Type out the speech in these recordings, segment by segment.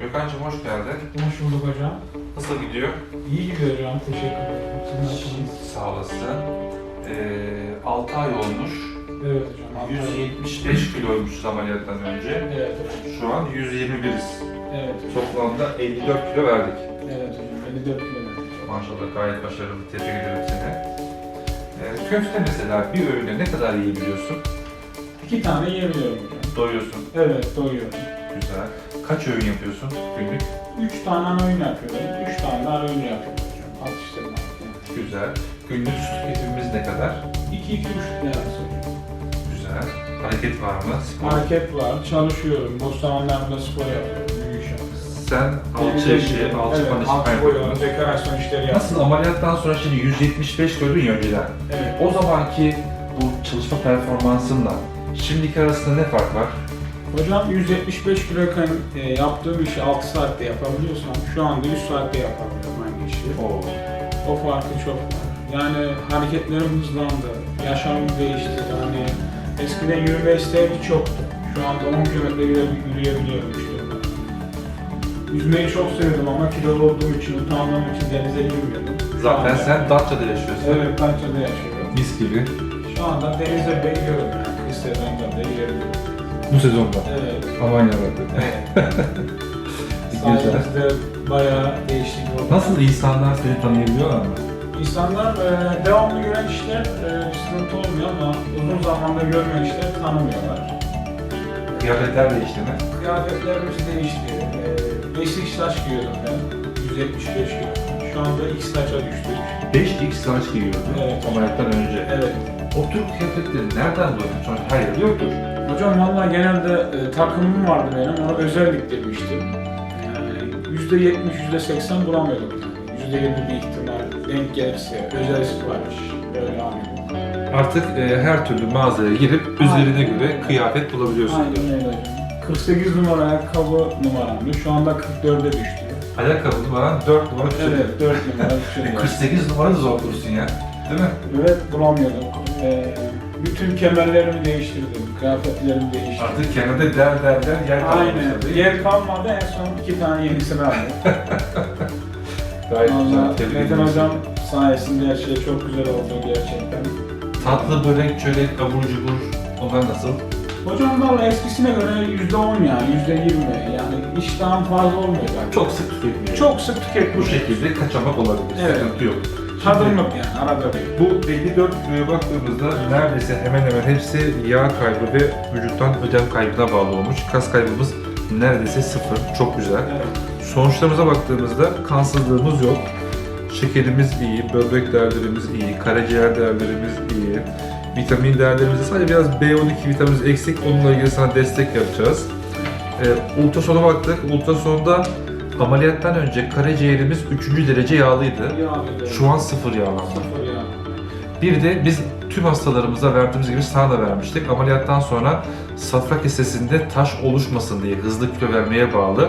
Gökhan'cığım hoş geldin. Hoş bulduk hocam. Nasıl gidiyor? İyi gidiyor hocam. Teşekkür ederim. Sizin? Sağ olasın. Ee, 6 ay olmuş. Evet hocam. Antalya'da- 175 kiloymuşuz ameliyattan önce. Evet hocam. Şu an 121'iz. Evet. Toplamda 54 kilo verdik. Evet hocam. 54 kilo verdim. Maşallah gayet başarılı. Tebrik ederim seni. Ee, köfte mesela bir öğüne ne kadar yiyebiliyorsun? İki tane yiyebiliyorum hocam. Doyuyorsun. Evet doyuyorum. Güzel. Kaç öğün yapıyorsun günlük? Üç tane ana öğün yapıyorum. Üç tane de ara öğün yapıyorum hocam. Atıştırma. Güzel. Günlük su tüketimimiz ne kadar? İki, iki buçuk lirası hocam. Güzel. Hareket var mı? Spor. Hareket var. Çalışıyorum. Boş zamanlarımda spor yapıyorum. Yapıyorum. Sen alçı işi, alçı Evet, panişi alçı boyu, dekorasyon işleri yapıyorum. Nasıl ameliyattan sonra şimdi 175 gördün ya önceden. Evet. O zamanki bu çalışma performansınla şimdiki arasında ne fark var? Hocam 175 kiloyken e, yaptığım işi 6 saatte yapabiliyorsam şu anda 100 saatte yapabiliyorum aynı işi. Oo. O farkı çok var. Yani hareketlerim hızlandı, yaşamım değişti. Yani eskiden yürüme isteğim hiç yoktu. Şu anda 10 kilometre yürü- yürüyebiliyorum işte. Yüzmeyi çok sevdim ama kilolu olduğum için, utandığım için denize girmiyordum. Zaten anda- sen Datça'da yaşıyorsun. Evet, Datça'da yaşıyorum. Mis gibi. Şu anda denize bekliyorum yani. İstediğimde de girebiliyorum. Bu sezonda. Evet. Yarabbim. Güzel. Sayenizde bayağı değişiklik oldu. Nasıl insanlar seni tanıyabiliyorlar mı? İnsanlar e, devamlı gören işler e, sıkıntı olmuyor ama uzun zamanda görmeyen işler tanımıyorlar. Kıyafetler değişti mi? Kıyafetlerimiz değişti. E, beşlik saç giyiyordum ben. 175 kilo. Şu anda X saça düştük. 5x saç giyiyordun Evet. ameliyattan önce. Evet. O tür kıyafetleri nereden buldun? Çünkü her yerde yoktur. Hocam valla genelde e, takımım vardı benim. Ona özel diktirmiştim. Yani %70, %80 bulamıyordum. Yani. %20 bir ihtimal denk gelirse özel sipariş. Böyle anlıyorum. Artık e, her türlü mağazaya girip üzerine göre kıyafet bulabiliyorsun. Aynen öyle hocam. 48 numara ayakkabı numaramdı. Şu anda 44'e düştü. Ayakkabı numaran 4 numara küçük. Evet, 4 numara E, düşürdü. 48 numara da zor bulursun ya. Değil mi? Evet, bulamıyordum. Ee, bütün kemerlerimi değiştirdim, kıyafetlerimi değiştirdim. Artık kenarda der der der yer Aynen. tabii. Yer kalmadı, en son iki tane yenisini aldım. Gayet güzel. Valla Tebrik Metin ederim. Hocam sayesinde her şey çok güzel oldu gerçekten. Tatlı börek, çörek, abur cubur onlar nasıl? Hocam valla eskisine göre %10 yani, %20 yani iştahım fazla olmuyor. Çok sık tüketmiyor. çok sık bu tüketmiş. şekilde kaçamak olabilir. Evet. Sıkıntı yok. Tadımlık yani, arada bir. Bu 54 kiloya baktığımızda neredeyse hemen hemen hepsi yağ kaybı ve vücuttan ödem kaybına bağlı olmuş. Kas kaybımız neredeyse sıfır. Çok güzel. Evet. Sonuçlarımıza baktığımızda kansızlığımız yok. Şekerimiz iyi, böbrek değerlerimiz iyi, karaciğer değerlerimiz iyi. Vitamin değerlerimiz de sadece biraz B12 vitaminimiz eksik. Onunla ilgili sana destek yapacağız. Ee, ultrasona baktık. Ultrasonda ameliyattan önce karaciğerimiz 3. derece yağlıydı. Şu an sıfır yağlanma. Sıfır yağ. Bir de biz tüm hastalarımıza verdiğimiz gibi sana da vermiştik. Ameliyattan sonra safra kesesinde taş oluşmasın diye hızlı kilo vermeye bağlı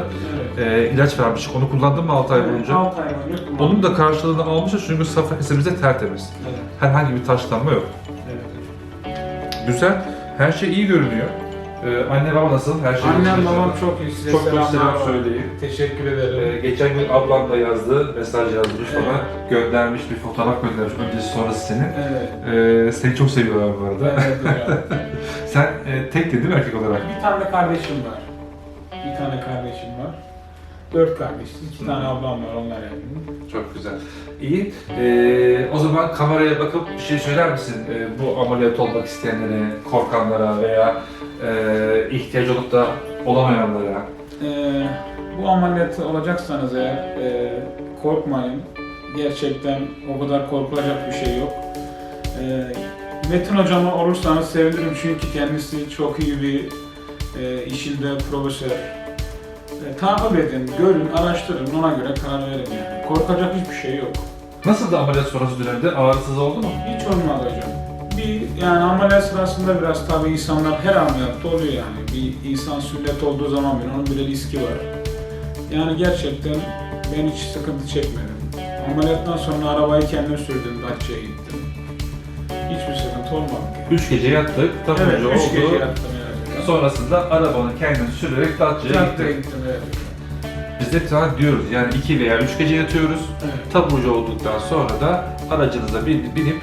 Evet. e, ilaç vermiştik. Onu kullandın mı 6 ay boyunca? 6 ay boyunca kullandım. Onun da karşılığını almışız çünkü safra kesemizde tertemiz. Evet. Herhangi bir taşlanma yok. Evet. Güzel. Her şey iyi görünüyor. Ee, anne baba nasıl? Her şey Annem yolunda babam çok iyi size çok çok selamlar selam var. söyleyeyim. Teşekkür ederim. Ee, geçen gün ablam da yazdı, mesaj yazmış bana. Göndermiş bir fotoğraf göndermiş öncesi sonrası senin. evet. Ee, seni çok seviyorlar bu arada. Evet hocam. Sen e, tek değil mi erkek olarak? bir tane kardeşim var. Bir tane kardeşim var. Dört kardeşiz. İki tane ablam var onlar evli. Çok güzel. İyi. Ee, o zaman kameraya bakıp bir şey söyler misin? Ee, bu ameliyat olmak isteyenlere, korkanlara veya e, ihtiyaç olup da olamayanlara. Ee, bu ameliyatı olacaksanız eğer e, korkmayın. Gerçekten o kadar korkulacak bir şey yok. Ee, Metin hocama olursanız sevinirim çünkü kendisi çok iyi bir e, işinde profesör. E, takip edin, görün, araştırın, ona göre karar verin yani. Korkacak hiçbir şey yok. Nasıl da ameliyat sonrası dönemde ağrısız oldu mu? Hiç olmadı hocam. Bir yani ameliyat sırasında biraz tabii insanlar her ameliyatta oluyor yani. Bir insan sünnet olduğu zaman bile onun bile riski var. Yani gerçekten ben hiç sıkıntı çekmedim. Ameliyattan sonra arabayı kendim sürdüm, Datça'ya gittim. Hiçbir sıkıntı olmadı. Yani. Üç gece yattık, tam Evet, önce üç gece oldu. yattım evet. Sonrasında arabanı kendin sürerek Datça'ya gittik. gittim evet. biz hep sana diyoruz yani 2 veya 3 gece yatıyoruz. Evet. Taburcu olduktan sonra da aracınıza bin- binip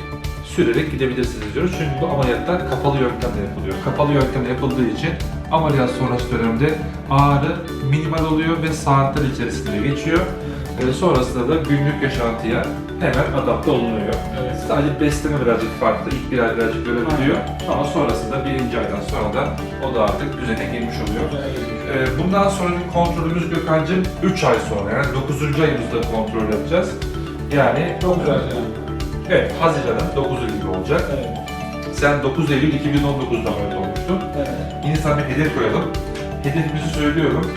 sürerek gidebilirsiniz diyoruz. Çünkü bu ameliyatlar kapalı yöntemle yapılıyor. Kapalı yöntemle yapıldığı için ameliyat sonrası dönemde ağrı minimal oluyor ve saatler içerisinde geçiyor. Ee, sonrasında da günlük yaşantıya hemen adapte olunuyor. Evet. Sadece besleme birazcık farklı. İlk bir ay birazcık görebiliyor. Ama sonrasında birinci aydan sonra da o da artık düzene girmiş oluyor. Ee, Bundan sonraki kontrolümüz Gökhan'cığım 3 ay sonra yani 9. ayımızda kontrol yapacağız. Yani Çok güzel. Evet, Haziran'ın 9'u gibi olacak. Evet. Sen 9 Eylül 2019'da ameliyat olmuştun. Evet. Yine sana bir hedef koyalım. Hedefimizi söylüyorum.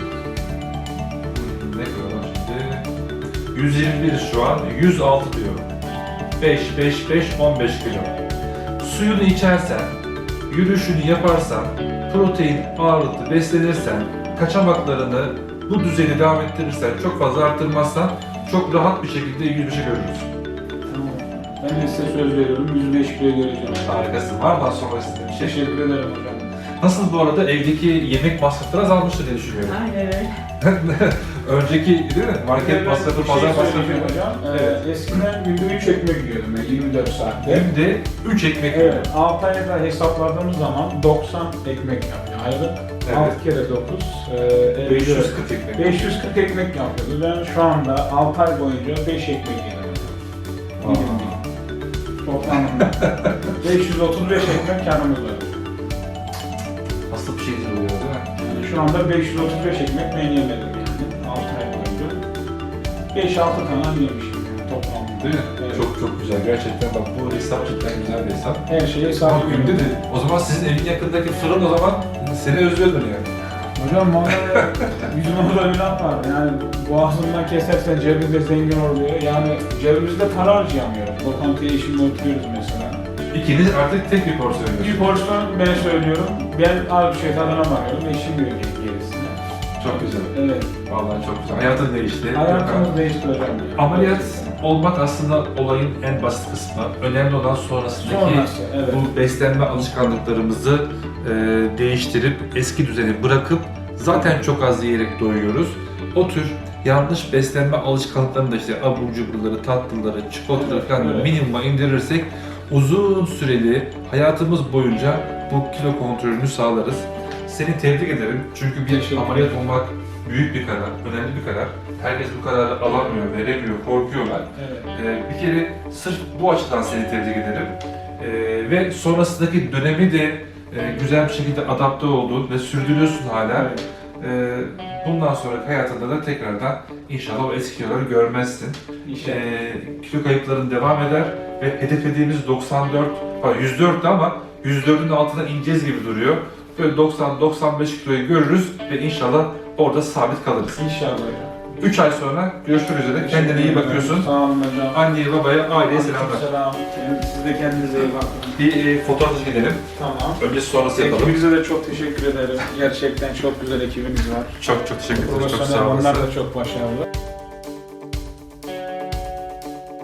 Ne koyalım şimdi? 121 şu an, 106 diyorum. 5, 5, 5, 15 kilo. Suyunu içersen, yürüyüşünü yaparsan, protein ağırlıklı beslenirsen, kaçamaklarını bu düzeyde devam ettirirsen, çok fazla arttırmazsan çok rahat bir şekilde 105'e görürüz. Size söz veriyorum. 105 kilo göreceğim. Harikasın. Var mı daha sonra istediğin bir şey? Teşekkür ederim hocam. Nasıl bu arada evdeki yemek masrafları azalmıştır diye düşünüyorum. Aynen öyle. Önceki değil mi? Market masrafı, Bir şey pazar masrafı. söyleyeceğim hocam. Ee, Evet. Eskiden günde 3 ekmek yiyordum ben 24 saatte. Hem de 3 ekmek Evet, 6 ayda hesapladığımız zaman 90 ekmek yapıyor aylık. Evet. 6 kere 9, e, 54. 540 ekmek. 540 ekmek yapıyordu. Ben şu anda 6 ay boyunca 5 ekmek yedim. Aa. Toplamda 535 ekmek karnımız var. Nasıl bir şey oluyor değil mi? Yani şu anda 535 ekmek ben yemedim yani 6 ay boyunca. 5-6 tane yemişim yani toplamda. Değil mi? Evet. Çok çok güzel. Gerçekten bak bu hesap cidden güzel bir hesap. Her şeyi Ama hesap günde de o zaman sizin evin yakındaki fırın o zaman seni özlüyordur yani. Hocam orada bir laf var. Yani boğazından kesersen cebinde zengin oluyor. Yani cebimizde para harcayamıyoruz. Lokantaya işimle oturuyoruz mesela. İkiniz artık tek bir porsiyon Bir yiyorsunuz. porsiyon ben söylüyorum. Ben az bir şey tadına bakıyorum. Eşim yiyor gerisini. Çok güzel. Evet. Vallahi çok güzel. Hayatın değişti. Hayatımız değişti hocam. ya. Ameliyat olmak aslında olayın en basit kısmı. Önemli olan sonrasındaki Sonrası, evet. bu beslenme alışkanlıklarımızı e, değiştirip eski düzeni bırakıp zaten çok az yiyerek doyuyoruz. O tür yanlış beslenme alışkanlıklarını da işte abur cuburları, tatlıları, çikolataları falan evet. minimuma indirirsek uzun süreli hayatımız boyunca bu kilo kontrolünü sağlarız. Seni tebrik ederim çünkü bir ameliyat olmak büyük bir karar, önemli bir karar. Herkes bu kararı alamıyor, veremiyor, korkuyorlar. Evet. Ee, bir kere sırf bu açıdan seni tebrik ederim. Ee, ve sonrasındaki dönemi de e, güzel bir şekilde adapte oldun ve sürdürüyorsun hala. Evet. Ee, bundan sonraki hayatında da tekrardan inşallah o eski kiloları görmezsin. İnşallah. Ee, kilo kayıpların devam eder ve hedeflediğimiz 94, pardon 104'tü ama 104'ün altına ineceğiz gibi duruyor. Böyle 90-95 kiloyu görürüz ve inşallah orada sabit kalırız. İnşallah. 3 ay sonra görüşmek üzere. Kendine iyi bakıyorsun. Sağ olun hocam. Anneye, babaya, aileye selamlar. Selam. Siz de kendinize iyi bakın. Bir e, fotoğraf çekelim. Tamam. Öncesi sonrası yapalım. Ekibinize de çok teşekkür ederim. Gerçekten çok güzel ekibiniz var. Çok çok teşekkür ederiz. Çok sağ onlar olasın. da çok başarılı.